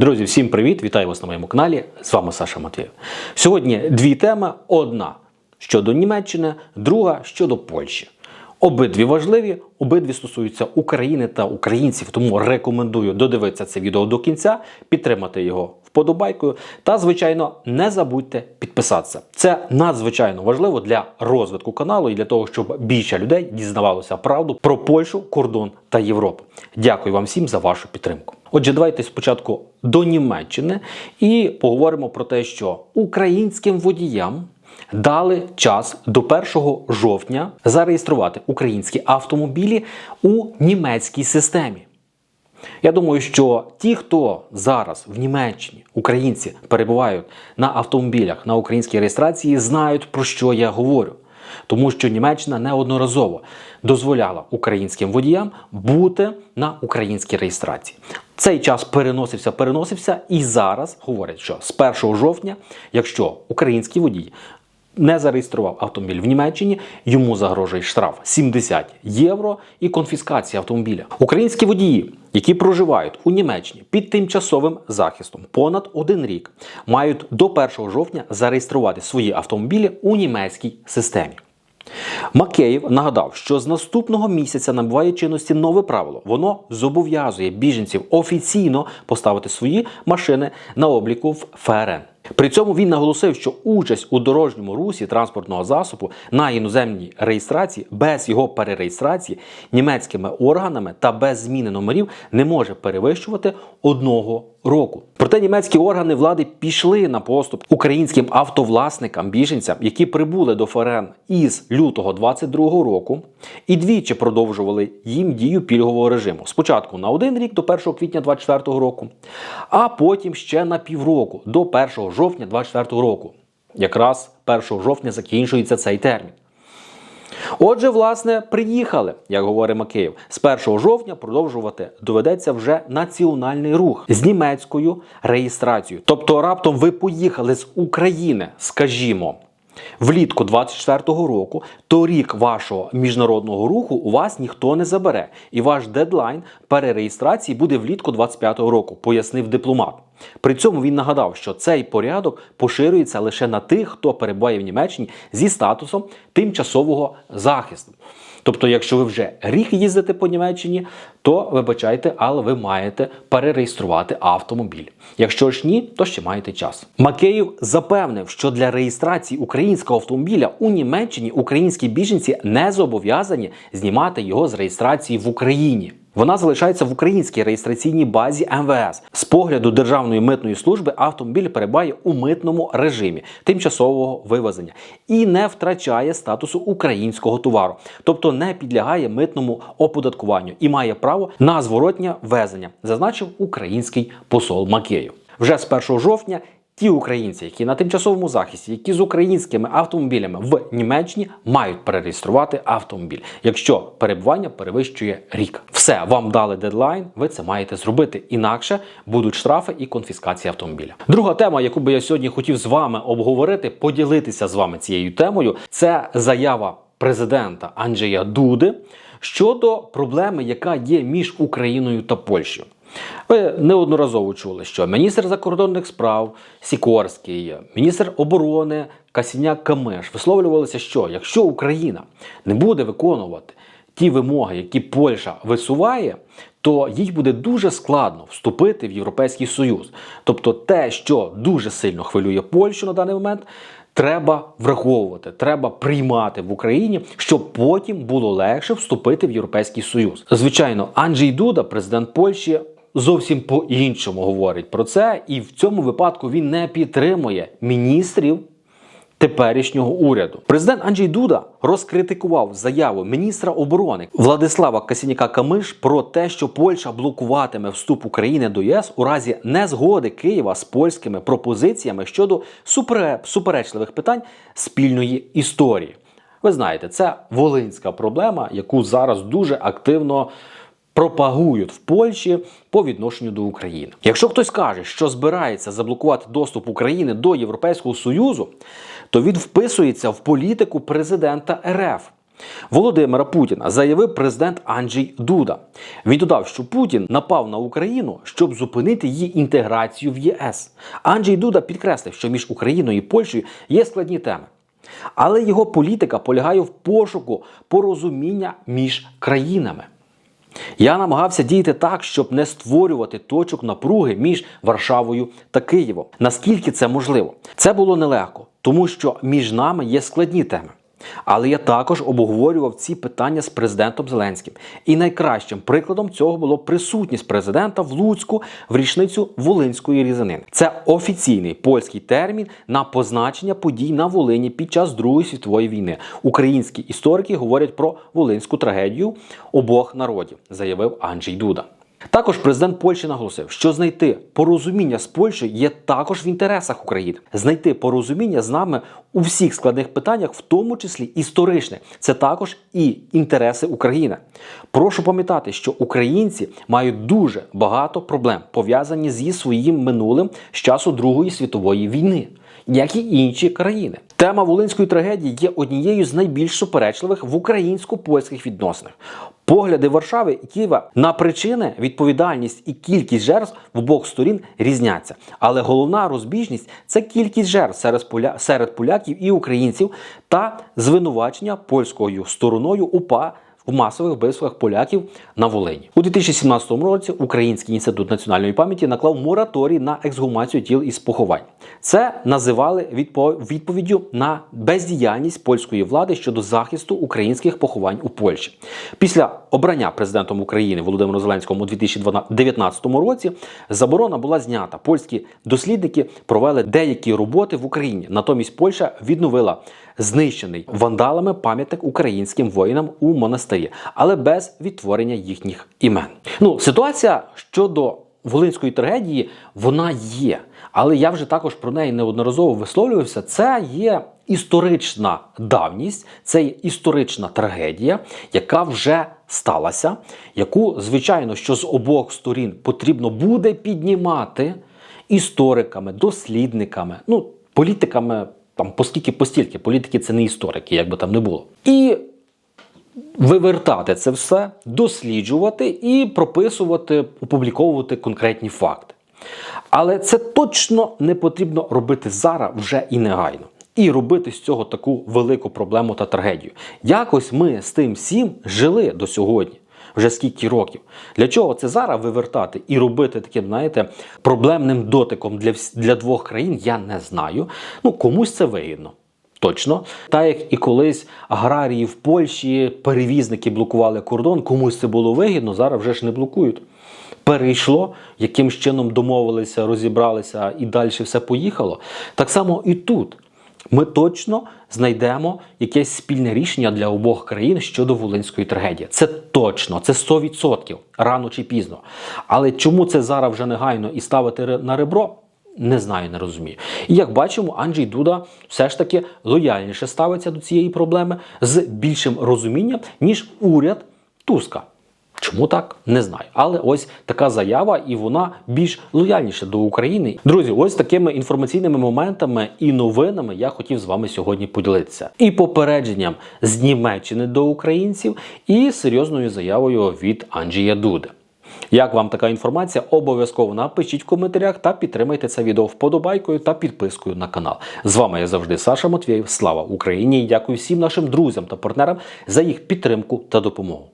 Друзі, всім привіт! Вітаю вас на моєму каналі. З вами Саша Матвієв. Сьогодні дві теми: одна щодо Німеччини, друга щодо Польщі. Обидві важливі, обидві стосуються України та українців, тому рекомендую додивитися це відео до кінця, підтримати його вподобайкою. Та, звичайно, не забудьте підписатися. Це надзвичайно важливо для розвитку каналу і для того, щоб більше людей дізнавалося правду про Польщу, кордон та Європу. Дякую вам всім за вашу підтримку. Отже, давайте спочатку до Німеччини і поговоримо про те, що українським водіям дали час до 1 жовтня зареєструвати українські автомобілі у німецькій системі. Я думаю, що ті, хто зараз в Німеччині, українці, перебувають на автомобілях на українській реєстрації, знають про що я говорю. Тому що Німеччина неодноразово дозволяла українським водіям бути на українській реєстрації. Цей час переносився, переносився, і зараз говорять, що з 1 жовтня, якщо український водій не зареєстрував автомобіль в Німеччині, йому загрожує штраф 70 євро і конфіскація автомобіля. Українські водії, які проживають у Німеччині під тимчасовим захистом понад один рік, мають до 1 жовтня зареєструвати свої автомобілі у німецькій системі. Макеєв нагадав, що з наступного місяця набуває чинності нове правило. Воно зобов'язує біженців офіційно поставити свої машини на обліку в ФРН. При цьому він наголосив, що участь у дорожньому русі транспортного засобу на іноземній реєстрації без його перереєстрації німецькими органами та без зміни номерів не може перевищувати одного року. Проте німецькі органи влади пішли на поступ українським автовласникам, біженцям, які прибули до ФРН із лютого 22 року, і двічі продовжували їм дію пільгового режиму. Спочатку на один рік до 1 квітня 24 року, а потім ще на півроку до 1 жовтня 24 року. Якраз 1 жовтня закінчується цей термін. Отже, власне, приїхали, як говорить Макеєв, з 1 жовтня продовжувати доведеться вже національний рух з німецькою реєстрацією. Тобто, раптом ви поїхали з України, скажімо, влітку 24-го року, то рік вашого міжнародного руху у вас ніхто не забере, і ваш дедлайн перереєстрації буде влітку 25-го року, пояснив дипломат. При цьому він нагадав, що цей порядок поширюється лише на тих, хто перебуває в Німеччині зі статусом тимчасового захисту. Тобто, якщо ви вже рік їздите по Німеччині, то вибачайте, але ви маєте перереєструвати автомобіль. Якщо ж ні, то ще маєте час. Макеїв запевнив, що для реєстрації українського автомобіля у Німеччині українські біженці не зобов'язані знімати його з реєстрації в Україні. Вона залишається в українській реєстраційній базі МВС. З погляду Державної митної служби автомобіль перебуває у митному режимі тимчасового вивезення і не втрачає статусу українського товару, тобто не підлягає митному оподаткуванню і має право на зворотнє ввезення, зазначив український посол Макеєв. Вже з 1 жовтня Ті українці, які на тимчасовому захисті, які з українськими автомобілями в Німеччині мають перереєструвати автомобіль, якщо перебування перевищує рік. Все, вам дали дедлайн, ви це маєте зробити. Інакше будуть штрафи і конфіскація автомобіля. Друга тема, яку би я сьогодні хотів з вами обговорити, поділитися з вами цією темою, це заява президента Анджея Дуди щодо проблеми, яка є між Україною та Польщею. Ви неодноразово чули, що міністр закордонних справ Сікорський, міністр оборони Касіняк Камеш висловлювалися, що якщо Україна не буде виконувати ті вимоги, які Польща висуває, то їй буде дуже складно вступити в Європейський Союз. Тобто, те, що дуже сильно хвилює Польщу на даний момент. Треба враховувати, треба приймати в Україні, щоб потім було легше вступити в Європейський Союз. Звичайно, Анджей Дуда, президент Польщі, зовсім по-іншому говорить про це, і в цьому випадку він не підтримує міністрів. Теперішнього уряду президент Анджей Дуда розкритикував заяву міністра оборони Владислава Касініка Камиш про те, що Польща блокуватиме вступ України до ЄС у разі незгоди Києва з польськими пропозиціями щодо супере... суперечливих питань спільної історії. Ви знаєте, це волинська проблема, яку зараз дуже активно пропагують в Польщі по відношенню до України. Якщо хтось каже, що збирається заблокувати доступ України до Європейського Союзу, то він вписується в політику президента РФ. Володимира Путіна заявив президент Анджій Дуда. Він додав, що Путін напав на Україну, щоб зупинити її інтеграцію в ЄС. Анджій Дуда підкреслив, що між Україною і Польщею є складні теми. Але його політика полягає в пошуку порозуміння між країнами. Я намагався діяти так, щоб не створювати точок напруги між Варшавою та Києвом. Наскільки це можливо? Це було нелегко, тому що між нами є складні теми. Але я також обговорював ці питання з президентом Зеленським. І найкращим прикладом цього було присутність президента в Луцьку в річницю Волинської різанини. Це офіційний польський термін на позначення подій на Волині під час Другої світової війни. Українські історики говорять про волинську трагедію обох народів, заявив Анджій Дуда. Також президент Польщі наголосив, що знайти порозуміння з Польщею є також в інтересах України. Знайти порозуміння з нами у всіх складних питаннях, в тому числі історичне, це також і інтереси України. Прошу пам'ятати, що українці мають дуже багато проблем пов'язані зі своїм минулим з часу Другої світової війни. Як і інші країни, тема волинської трагедії є однією з найбільш суперечливих в українсько-польських відносинах. Погляди Варшави і Києва на причини, відповідальність і кількість жертв в обох сторін різняться. Але головна розбіжність це кількість жертв серед, поля... серед поляків і українців та звинувачення польською стороною УПА в масових вбивствах поляків на Волині. У 2017 році Український інститут національної пам'яті наклав мораторій на ексгумацію тіл із поховань. Це називали відпо- відповіддю на бездіяльність польської влади щодо захисту українських поховань у Польщі. Після обрання президентом України Володимиром Зеленським у 2019 році заборона була знята. Польські дослідники провели деякі роботи в Україні. Натомість Польща відновила знищений вандалами пам'ятник українським воїнам у монастирі, але без відтворення їхніх імен. Ну, ситуація щодо волинської трагедії вона є, але я вже також про неї неодноразово висловлювався. Це є історична давність, це є історична трагедія, яка вже сталася, яку, звичайно, що з обох сторін потрібно буде піднімати істориками, дослідниками, ну, політиками. Там поскільки постільки політики це не історики, як би там не було. І вивертати це все, досліджувати і прописувати, опубліковувати конкретні факти. Але це точно не потрібно робити зараз вже і негайно. І робити з цього таку велику проблему та трагедію. Якось ми з тим всім жили до сьогодні. Вже скільки років. Для чого це зараз вивертати і робити таким, знаєте, проблемним дотиком для, для двох країн, я не знаю. Ну, комусь це вигідно. Точно. Так як і колись аграрії в Польщі, перевізники блокували кордон, комусь це було вигідно, зараз вже ж не блокують. Перейшло, яким чином домовилися, розібралися і далі все поїхало. Так само і тут. Ми точно знайдемо якесь спільне рішення для обох країн щодо волинської трагедії. Це точно, це 100%, рано чи пізно. Але чому це зараз вже негайно і ставити на ребро? Не знаю, не розумію. І як бачимо, Анджій Дуда все ж таки лояльніше ставиться до цієї проблеми з більшим розумінням, ніж уряд Туска. Чому так? Не знаю. Але ось така заява, і вона більш лояльніша до України. Друзі, ось такими інформаційними моментами і новинами я хотів з вами сьогодні поділитися. І попередженням з Німеччини до українців, і серйозною заявою від Анджія Дуди. Як вам така інформація? Обов'язково напишіть в коментарях та підтримайте це відео вподобайкою та підпискою на канал. З вами я завжди Саша Матвєєв. Слава Україні! І дякую всім нашим друзям та партнерам за їх підтримку та допомогу.